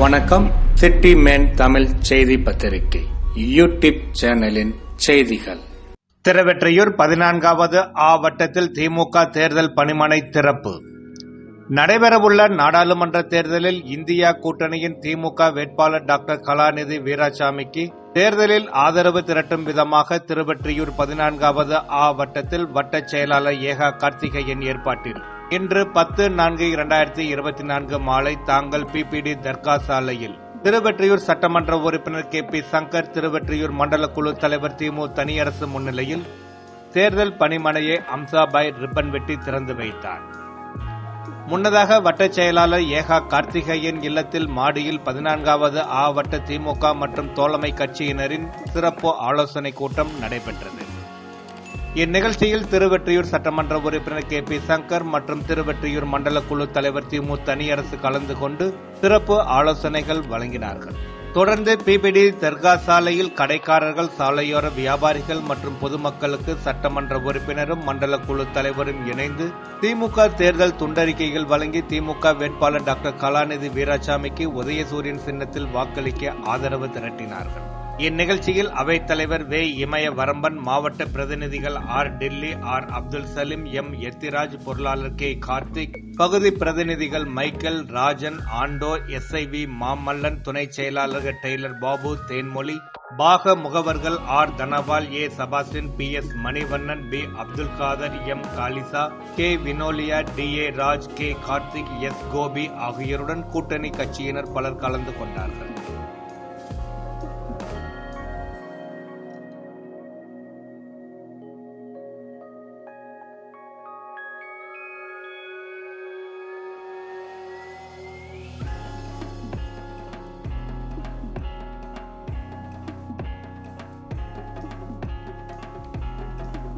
வணக்கம். City man Tamil செய்தி பத்திரிகை. யூடியூப் சேனலின் செய்திகள். திருவெற்றியூர் பதினான்காவது ஆவட்டத்தில் திமுக தேர்தல் பணிமனை திறப்பு. நடைபெறவுள்ள நாடாளுமன்ற தேர்தலில் இந்தியா கூட்டணியின் திமுக வேட்பாளர் டாக்டர் கலாநிதி வீராசாமிக்கு தேர்தலில் ஆதரவு திரட்டும் விதமாக திருவெற்றியூர் பதினான்காவது ஆ வட்டத்தில் வட்டச் செயலாளர் ஏகா கார்த்திகேயன் ஏற்பாட்டில். இன்று பத்து நான்கு இரண்டாயிரத்தி இருபத்தி நான்கு மாலை தாங்கள் பிபிடி தர்கா சாலையில் திருவெற்றியூர் சட்டமன்ற உறுப்பினர் கே பி சங்கர் திருவெற்றியூர் மண்டல குழு தலைவர் திமு தனியரசு முன்னிலையில் தேர்தல் பணிமனையை அம்சாபாய் ரிப்பன் வெட்டி திறந்து வைத்தார். முன்னதாக வட்டச் செயலாளர் ஏகா கார்த்திகேயன் இல்லத்தில் மாடியில் பதினான்காவது ஆவட்ட திமுக மற்றும் தோழமை கட்சியினரின் சிறப்பு ஆலோசனை கூட்டம் நடைபெற்றது. இந்நிகழ்ச்சியில் திருவெற்றியூர் சட்டமன்ற உறுப்பினர் கே பி சங்கர் மற்றும் திருவெற்றியூர் மண்டல குழு தலைவர் திமு தனியரசு கலந்து கொண்டு சிறப்பு ஆலோசனைகள் வழங்கினார்கள். தொடர்ந்து பிபிடி தர்கா சாலையில் கடைக்காரர்கள் சாலையோர வியாபாரிகள் மற்றும் பொதுமக்களுக்கு சட்டமன்ற உறுப்பினரும் மண்டல குழு தலைவரும் இணைந்து திமுக தேர்தல் துண்டறிக்கைகள் வழங்கி திமுக வேட்பாளர் டாக்டர் கலாநிதி வீராசாமிக்கு உதயசூரியன் சின்னத்தில் வாக்களிக்க ஆதரவு திரட்டினார்கள். இந்நிகழ்ச்சியில் அவைத் தலைவர் வே. இமய வரம்பன் மாவட்ட பிரதிநிதிகள் R. Dilli R. Abdul Salim M. Ethiraj பொருளாளர் கே. கார்த்திக் பகுதி பிரதிநிதிகள் Michael Rajan Anto S I V Mamallan துணை செயலாளர்கள் டெய்லர் பாபு தேன்மொழி பாக முகவர்கள் R. Dhanapal A. Sebastian P. S. Manivannan P. Abdul Khader M. Kalisa K. Vinolia T. A. Raj K. Karthik S. Gopi ஆகியோருடன் கூட்டணி கட்சியினர் பலர் கலந்து கொண்டார்கள்.